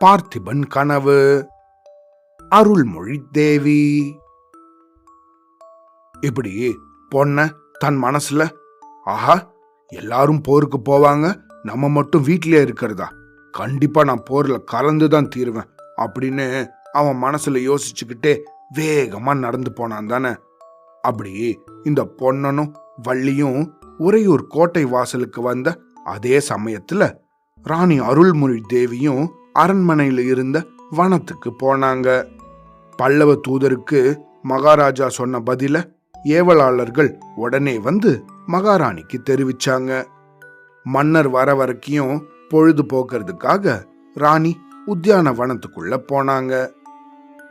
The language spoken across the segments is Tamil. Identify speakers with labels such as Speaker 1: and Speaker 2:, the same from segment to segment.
Speaker 1: பார்த்திபன் கனவு அருள்மொழி தேவி இப்படி பொண்ண தன் மனசுல ஆஹா எல்லாரும் போருக்கு போவாங்க நம்ம மட்டும் வீட்டிலே இருக்கிறதா? கண்டிப்பா நான் போர்ல கலந்து தான் தீருவேன் அப்படின்னு அவன் மனசுல யோசிச்சுக்கிட்டே வேகமா நடந்து போனான் தானே. அப்படி இந்த பொன்னனும் வள்ளியும் உறையூர் கோட்டை வாசலுக்கு வந்த அதே சமயத்துல ராணி அருள்மொழி தேவியும் அரண்மனையில இருந்த வனத்துக்கு போனாங்க. பல்லவ தூதருக்கு மகாராஜா சொன்ன பதில ஏவலாளர்கள் உடனே வந்து மகாராணிக்கு தெரிவிச்சாங்க. மன்னர் வர வரைக்கும் பொழுது போக்குறதுக்காக ராணி உத்தியான வனத்துக்குள்ள போனாங்க.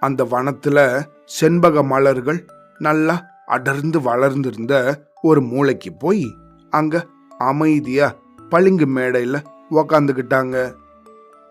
Speaker 1: அந்த வனத்துல செண்பக மலர்கள் நல்லா அடர்ந்து வளர்ந்திருந்த ஒரு மூளைக்கு போய் அங்க அமைதியா பளிங்கு மேடையில உக்காந்துக்கிட்டாங்க.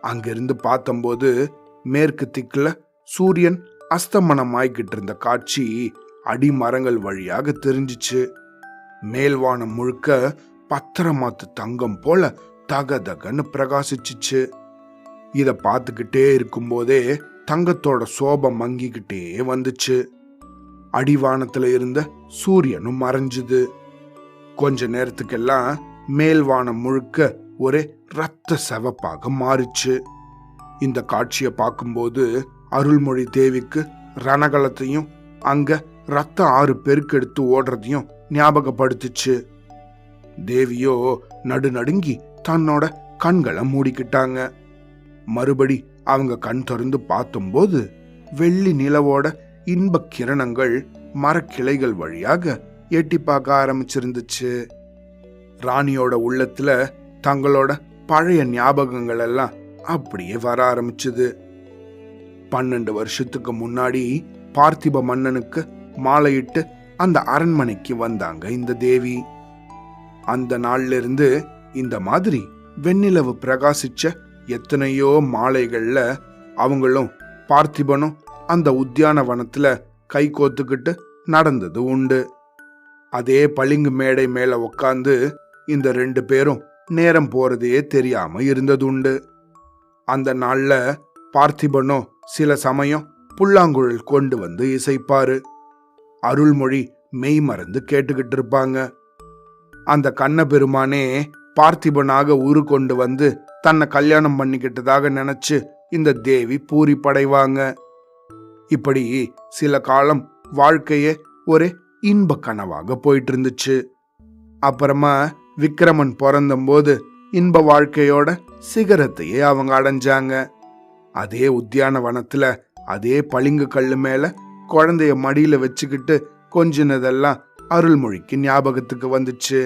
Speaker 1: அங்கிருந்து பார்த்தம்போது மேற்கு திக்கில் சூரியன் அஸ்தமனம் ஆய்கிட்டு இருந்த காட்சி அடிமரங்கள் வழியாக தெரிஞ்சிச்சு. மேல்வானம் முழுக்க பத்திரமாத்து தங்கம் போல தக தகன்னு பிரகாசிச்சுச்சு. இத பார்த்துக்கிட்டே இருக்கும்போதே தங்கத்தோட சோபம் மங்கிக்கிட்டே வந்துச்சு. அடிவானத்துல இருந்த சூரியனும் மறைஞ்சுது. கொஞ்ச நேரத்துக்கெல்லாம் மேல்வானம் முழுக்க ஒரே ரத்த செவப்பாக மாறிச்சு. இந்த காட்சியை பார்க்கும்போது அருள்மொழி தேவிக்கு ரணகலத்தையும் அங்க ரத்த ஆறு பெருக்கெடுத்து ஓடுறதையும் ஞாபகப்படுத்துச்சு. தேவியோ நடுநடுங்கி தன்னோட கண்களை மூடிக்கிட்டாங்க. மறுபடி அவங்க கண் திறந்து பார்த்தும்போது வெள்ளி நிலவோட இன்ப கிரணங்கள் மரக்கிளைகள் வழியாக எட்டி பார்க்க ஆரம்பிச்சிருந்துச்சு. ராணியோட உள்ளத்துல தங்களோட பழைய ஞாபகங்கள் எல்லாம் அப்படியே வர ஆரம்பிச்சது. பன்னெண்டு வருஷத்துக்கு முன்னாடி பார்த்திப மன்னனுக்கு மாலையிட்டு அந்த அரண்மனைக்கு வந்தாங்க இந்த தேவி. அந்த நாள்ல இருந்து இந்த மாதிரி வெண்ணிலவு பிரகாசிச்ச எத்தனையோ மாலைகள்ல அவங்களும் பார்த்திபனும் அந்த உத்தியானவனத்துல கை கோத்துக்கிட்டு நடந்தது உண்டு. அதே பளிங்கு மேடை மேல உக்காந்து இந்த ரெண்டு பேரும் நேரம் போறதே தெரியாம இருந்ததுண்டு. அந்த நாள்ல பார்த்திபனோ சில சமயம் புல்லாங்குழல் கொண்டு வந்து இசைப்பாரு. அருள்மொழி மெய் மறந்து கேட்டுக்கிட்டு இருப்பாங்க. அந்த கண்ண பெருமானே பார்த்திபனாக உரு கொண்டு வந்து தன்னை கல்யாணம் பண்ணிக்கிட்டதாக நினைச்சு இந்த தேவி பூரி படைவாங்க. இப்படி சில காலம் வாழ்க்கையே ஒரு இன்ப கனவாக போயிட்டு இருந்துச்சு. அப்புறமா விக்ரமன் பிறந்தம்போது இன்ப வாழ்க்கையோட சிகரத்தையே அவங்க அடைஞ்சாங்க. அதே உத்தியான வனத்துல அதே பளிங்கு கல்லு மேல குழந்தைய மடியில வச்சுக்கிட்டு கொஞ்சினதெல்லாம் அருள்மொழிக்கு ஞாபகத்துக்கு வந்துச்சு.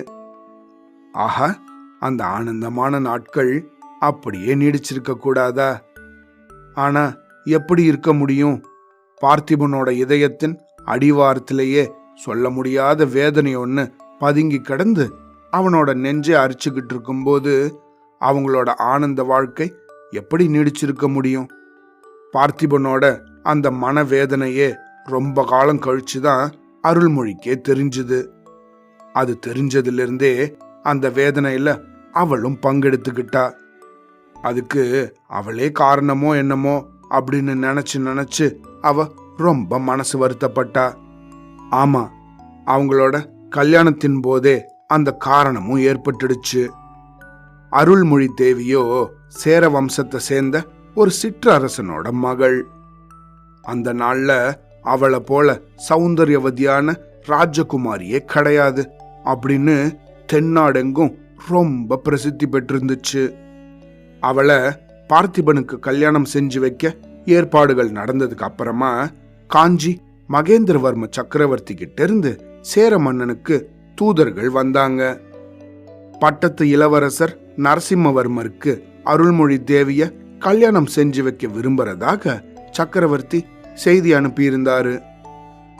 Speaker 1: ஆஹா அந்த ஆனந்தமான நாட்கள் அப்படியே நீடிச்சிருக்க கூடாதா? ஆனா எப்படி இருக்க முடியும்? பார்த்திபனோட இதயத்தின் அடிவாரத்திலேயே சொல்ல முடியாத வேதனை ஒன்று பதுங்கி கிடந்து அவனோட நெஞ்சை அரிச்சுக்கிட்டு இருக்கும்போது அவங்களோட ஆனந்த வாழ்க்கை எப்படி நீடிச்சிருக்க முடியும்? பார்த்திபனோட அந்த மனவேதனையே ரொம்ப காலம் கழிச்சு தான் அருள்மொழிக்கே தெரிஞ்சுது. அது தெரிஞ்சதிலிருந்தே அந்த வேதனையில அவளும் பங்கெடுத்துக்கிட்டா. அதுக்கு அவளே காரணமோ என்னமோ அப்படின்னு நினைச்சு நினைச்சு அவ ரொம்ப மனசு வருத்தப்பட்டா. ஆமா அவங்களோட கல்யாணத்தின் போதே அந்த காரணமும் ஏற்பட்டுடுச்சு. அருள்மொழி தேவியோ சேர வம்சத்தை சேர்ந்த ஒரு சிற்றரசனோட மகள். அந்த நாள்ல அவளை போல சௌந்தர்யவதியான ராஜகுமாரியே கிடையாது அப்படின்னு தென்னாடெங்கும் ரொம்ப பிரசித்தி பெற்றிருந்துச்சு. அவளை பார்த்திபனுக்கு கல்யாணம் செஞ்சு வைக்க ஏற்பாடுகள் நடந்ததுக்கு அப்புறமா காஞ்சி மகேந்திரவர்ம சக்கரவர்த்தி கிட்ட இருந்து சேர மன்னனுக்கு தூதர்கள் வந்தாங்க. பட்டத்து இளவரசர் நரசிம்மவர்மருக்கு அருள்மொழி தேவிய கல்யாணம் செஞ்சு வைக்க விரும்புறதாக சக்கரவர்த்தி செய்தி அனுப்பியிருந்தாரு.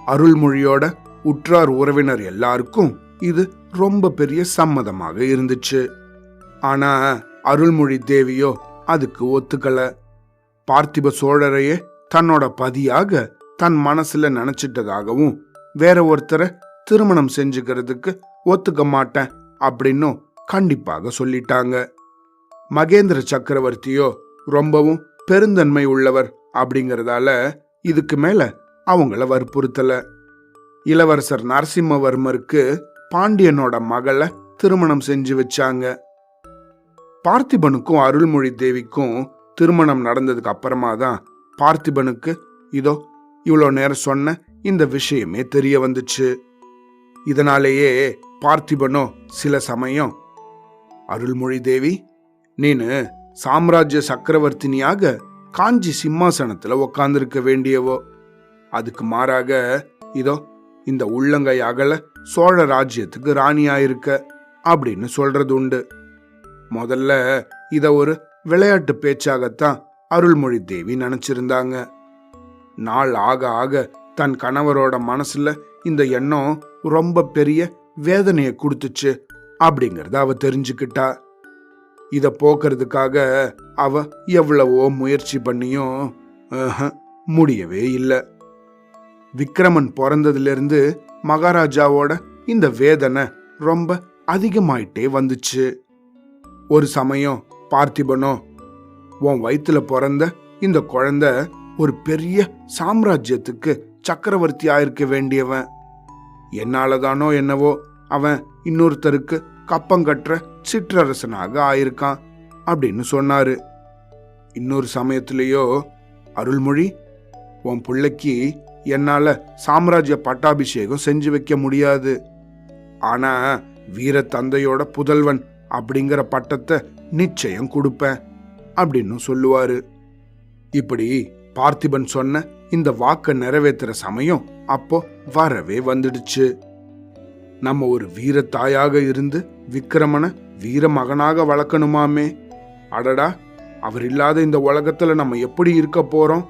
Speaker 1: அருள்மொழியோட உற்றார் உறவினர் எல்லாருக்கும் இது ரொம்ப பெரிய சம்மதமாக இருந்துச்சு. ஆனா அருள்மொழி தேவியோ அதுக்கு ஒத்துக்கல. பார்த்திப சோழரையே தன்னோட பதியாக தன் மனசுல நினைச்சிட்டதாகவும் வேற ஒருத்தரை திருமணம் செஞ்சுக்கிறதுக்கு ஒத்துக்க மாட்டேன் அப்படின்னும் கண்டிப்பாக சொல்லிட்டாங்க. மகேந்திர சக்கரவர்த்தியோ ரொம்பவும் பெருந்தன்மை உள்ளவர் அப்படிங்கிறதால இதுக்கு மேல அவங்கள வற்புறுத்தல. இளவரசர் நரசிம்மவர்மருக்கு பாண்டியனோட மகளை திருமணம் செஞ்சு வச்சாங்க. பார்த்திபனுக்கும் அருள்மொழி தேவிக்கும் திருமணம் நடந்ததுக்கு அப்புறமா தான் பார்த்திபனுக்கு இதோ இவ்வளோ நேரம் சொன்ன இந்த விஷயமே தெரிய வந்துச்சு. இதனாலேயே பார்த்திபனோ சில சமயம் அருள்மொழி தேவி நீனு சாம்ராஜ்ய சக்கரவர்த்தினியாக காஞ்சி சிம்மாசனத்துல உக்காந்துருக்க வேண்டியவோ? அதுக்கு மாறாக இதோ இந்த உள்ளங்கை அகல சோழ ராஜ்யத்துக்கு ராணியாயிருக்க அப்படின்னு சொல்றது உண்டு. முதல்ல இத ஒரு விளையாட்டு பேச்சாகத்தான் அருள்மொழி தேவி நினைச்சிருந்தாங்க. நாள் ஆக ஆக தன் கணவரோட மனசுல இந்த எண்ணம் ரொம்ப பெரிய வேதனையை கொடுத்துச்சு அப்படிங்கறத அவ தெரிஞ்சுக்கிட்டா. இத போக்குறதுக்காக அவ எவ்வளவோ முயற்சி பண்ணியும் முடியவே இல்லை. விக்ரமன் பிறந்ததிலிருந்து மகாராஜாவோட இந்த வேதனை ரொம்ப அதிகமாயிட்டே வந்துச்சு. ஒரு சமயம் பார்த்திபனோ உன் வயிற்றுல பிறந்த இந்த குழந்தை ஒரு பெரிய சாம்ராஜ்யத்துக்கு சக்கரவர்த்தி ஆயிருக்க வேண்டியவன். என்னாலதானோ என்னவோ அவன் இன்னொருத்தருக்கு கப்பம் சிற்றரசனாக ஆயிருக்கான் அப்படின்னு சொன்னாரு. இன்னொரு சமயத்திலேயோ அருள்மொழி உன் பிள்ளைக்கு என்னால சாம்ராஜ்ய பட்டாபிஷேகம் செஞ்சு வைக்க முடியாது. ஆனா வீர தந்தையோட புதல்வன் அப்படிங்கிற பட்டத்தை நிச்சயம் கொடுப்பேன் அப்படின்னு சொல்லுவாரு. இப்படி பார்த்திபன் சொன்ன இந்த வாக்கை நிறைவேற்றுற சமயம் அப்போ வரவே வந்துடுச்சு. நம்ம ஒரு வீர தாயாக இருந்து விக்ரமனை வீர மகனாக வளர்க்கணுமாமே? அடடா அவர் இல்லாத இந்த உலகத்துல நம்ம எப்படி இருக்க போறோம்?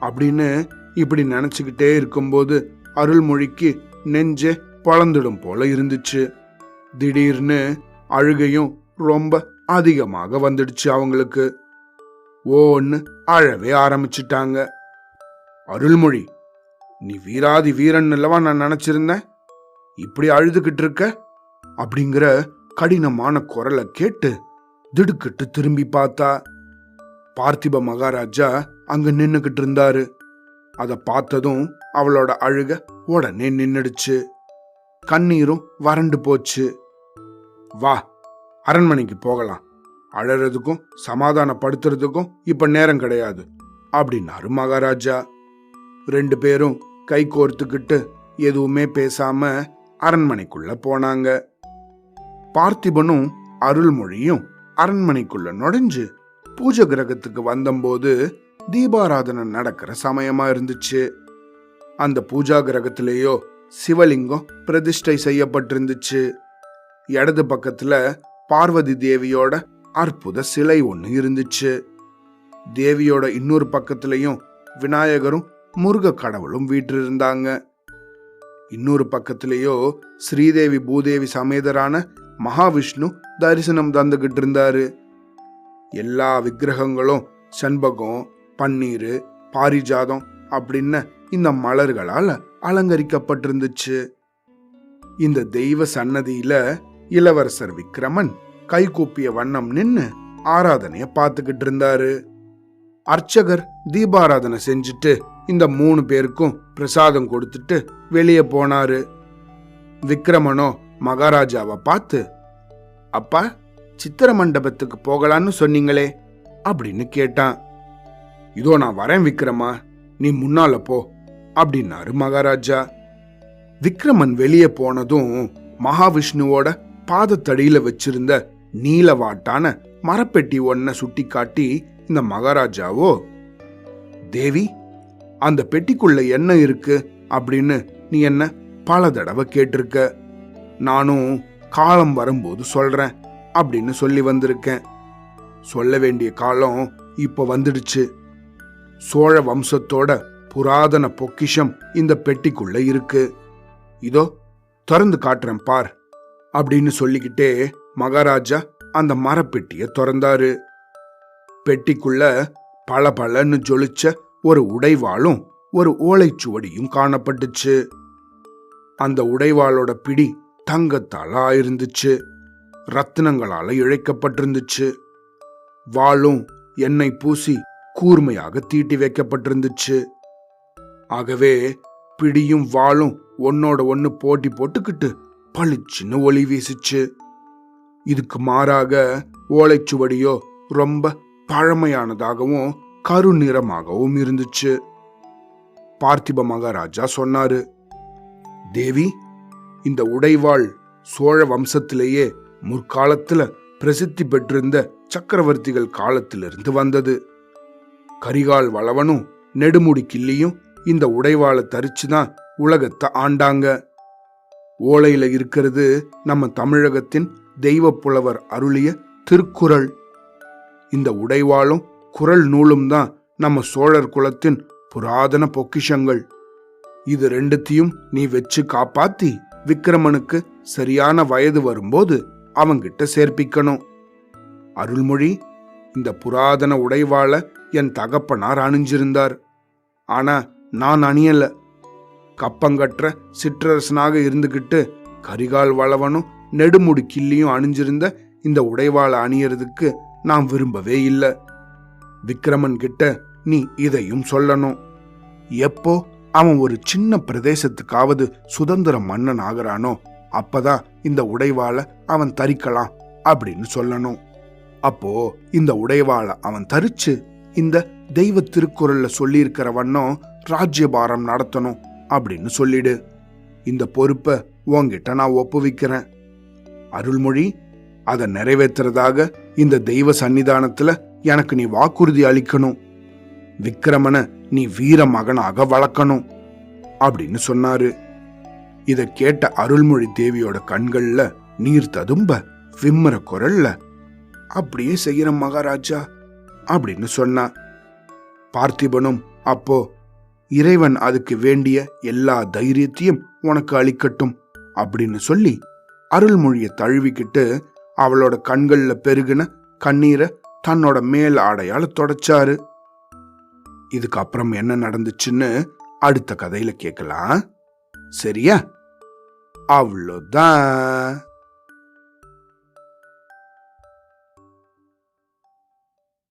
Speaker 1: அப்படின்னு இப்படி நினைச்சுக்கிட்டே இருக்கும்போது அருள்மொழிக்கு நெஞ்சே பழந்துடும் போல இருந்துச்சு. திடீர்னு அழுகையும் ரொம்ப அதிகமாக வந்துடுச்சு அவங்களுக்கு. ஓன்னு அழவே ஆரம்பிச்சிட்டாங்க. அருள்மொழி நீ வீராதி வீரன் அல்லவா நான் நினைச்சிருந்தேன்? இப்படி அழுதுகிட்டு இருக்க? அப்படிங்கிற கடினமான குரலை கேட்டு திடுக்கிட்டு திரும்பி பார்த்தா பார்த்திப மகாராஜா அங்க நின்னுகிட்டு இருந்தாரு. அதை பார்த்ததும் அவளோட அழுக உடனே நின்னுடுச்சு. கண்ணீரும் வறண்டு போச்சு. வா அரண்மனைக்கு போகலாம். அழறதுக்கும் சமாதானப்படுத்துறதுக்கும் இப்ப நேரம் கிடையாது அப்படின்னாரு மகாராஜா. ரெண்டு பேரும் கை கோர்த்துக்கிட்டு எதுவுமே பேசாம அரண்மனைக்குள்ள போனாங்க. பார்த்திபனும் அருள்மொழியும் அரண்மனைக்குள்ள நுழைஞ்சு பூஜை கிரகத்துக்கு வந்தபோது தீபாராதனை நடக்கிற சமயமா இருந்துச்சு. அந்த பூஜா கிரகத்திலேயோ சிவலிங்கம் பிரதிஷ்டை செய்யப்பட்டிருந்துச்சு. இடது பக்கத்துல பார்வதி தேவியோட அற்புத சிலை ஒன்று இருந்துச்சு. தேவியோட இன்னொரு பக்கத்திலையும் விநாயகரும் முருக கடவுளும் வீற்றிருந்தாங்க. இன்னொரு பக்கத்திலேயோ ஸ்ரீதேவி பூதேவி சமேதரான மகாவிஷ்ணு தரிசனம் தந்துகிட்டு இருந்தாரு எல்லா விக்கிரகங்களும் செண்பகம் பன்னீர் பாரிஜாதம் அப்படின்னு இந்த மலர்களால் அலங்கரிக்கப்பட்டிருந்துச்சு. இந்த தெய்வ சன்னதியில இளவரசர் விக்ரமன் கைகூப்பிய வண்ணம் நின்னு ஆராதனைய பார்த்துக்கிட்டு இருந்தாரு அர்ச்சகர் தீபாராதனை செஞ்சுட்டு இந்த மூணு பேருக்கும் பிரசாதம் கொடுத்துட்டு வெளியே போனாரு. விக்ரமனோ மகாராஜாவை பார்த்து அப்பா சித்திர மண்டபத்துக்கு போகலான்னு சொன்னீங்களே அப்படின்னு கேட்டான். இதோ நான் வரேன் விக்ரமா நீ முன்னால போ அப்படின்னாரு மகாராஜா. விக்ரமன் வெளியே போனதும் மகாவிஷ்ணுவோட பாதத்தடியில வச்சிருந்த நீலவாட்டான மரப்பெட்டி ஒன்ன சுட்டி காட்டி இந்த மகாராஜாவோ தேவி அந்த பெட்டிக்குள்ள என்ன இருக்கு அப்படின்னு நீ என்ன பல தடவை கேட்டிருக்க. நானும் காலம் வரும்போது சொல்றேன் அப்படின்னு சொல்லி வந்திருக்கேன். சொல்ல வேண்டிய காலம் இப்ப வந்துடுச்சு. சோழ வம்சத்தோட புராதன பொக்கிஷம் இந்த பெட்டிக்குள்ள இருக்கு. இதோ திறந்து காட்டுறேன் பார் அப்படின்னு சொல்லிக்கிட்டே மகாராஜா அந்த மரப்பெட்டிய திறந்தாரு. பெட்டிக்குள்ள பளபளன்னு ஜொலிச்ச ஒரு உடைவாளும் ஒரு ஓலைச்சுவடியும் காணப்பட்டுச்சு. அந்த உடைவாளோட பிடி தங்கத்தால ஆயிருந்துச்சு ரத்தினங்களால இழைக்கப்பட்டிருந்துச்சு. வாளும் எண்ணெய் பூசி கூர்மையாக தீட்டி வைக்கப்பட்டிருந்துச்சு. ஆகவே பிடியும் வாளும் ஒன்னோட ஒன்னு போட்டி போட்டுக்கிட்டு பளிச்சுன்னு ஒளி வீசுச்சு. இதுக்கு மாறாக ஓலைச்சுவடியோ ரொம்ப பழமையானதாகவும் கருநிறமாகவும் இருந்துச்சு. பார்த்திப மகாராஜா சொன்னாரு தேவி இந்த உடைவாள் சோழ வம்சத்திலேயே முற்காலத்துல பிரசித்தி பெற்றிருந்த சக்கரவர்த்திகள் காலத்திலிருந்து வந்தது. கரிகால் வளவனும் நெடுமுடி கிள்ளியும் இந்த உடைவாளை தரிச்சுதான் உலகத்தை ஆண்டாங்க. ஓலையில இருக்கிறது நம்ம தமிழகத்தின் தெய்வ புலவர் அருளிய திருக்குறள். இந்த உடைவாளும் குறள் நூலும் தான் நம்ம சோழர் குலத்தின் புராதன பொக்கிஷங்கள். இது ரெண்டுத்தையும் நீ வச்சு காப்பாத்தி விக்ரமனுக்கு சரியான வயது வரும்போது அவங்கிட்ட சேர்ப்பிக்கணும். அருள்மொழி இந்த புராதன உடைவாள என் தகப்பனார் அணிஞ்சிருந்தார். ஆனா நான் அணியல. கப்பங்கற்ற சிற்றரசனாக இருந்துகிட்டு கரிகால் வளவனும் நெடுமுடி கிள்ளியும் அணிஞ்சிருந்த இந்த உடைவாளை அணியறதுக்கு நான் விரும்பவே இல்லை. விக்ரமன் கிட்ட நீ இதையும் சொல்லணும். எப்போ அவன் ஒரு சின்ன பிரதேசத்துக்காவது சுதந்திர மன்னன் ஆகிறானோ அப்பதான் இந்த உடைவாளை அவன் தரிக்கலாம் அப்படின்னு சொல்லணும். அப்போ இந்த உடைவாளை அவன் தரிச்சு இந்த தெய்வ திருக்குறள்ல சொல்லியிருக்கிற வண்ணம் ராஜ்யபாரம் நடத்தணும் அப்படின்னு சொல்லிடு. இந்த பொறுப்பை உன்கிட்ட நான் ஒப்புவிக்கிறேன். அருள்மொழி அதை நிறைவேற்றுறதாக இந்த தெய்வ சன்னிதானத்துல எனக்கு நீ வாக்குறுதி அளிக்கணும். விக்ரமனை நீ வீர மகனாக வளர்க்கணும் அப்படின்னு சொன்னாரு. இதை கேட்ட அருள்மொழி தேவியோட கண்கள்ல நீர் ததும்ப விம்மர குரல்ல அப்படியே செய்யற மகாராஜா அப்படின்னு சொன்னா. பார்த்திபனும் அப்போ இறைவன் அதுக்கு வேண்டிய எல்லா தைரியத்தையும் உனக்கு அளிக்கட்டும் அப்படின்னு சொல்லி அருள்மொழியை தழுவிக்கிட்டு அவளோட கண்கள்ல பெருகின கண்ணீரை தன்னோட மேல் ஆடையால் தொடச்சாரு. இதுக்கப்புறம் என்ன நடந்துச்சுன்னு அடுத்த கதையில கேட்கலாம் சரியா? அவ்வளோதான்.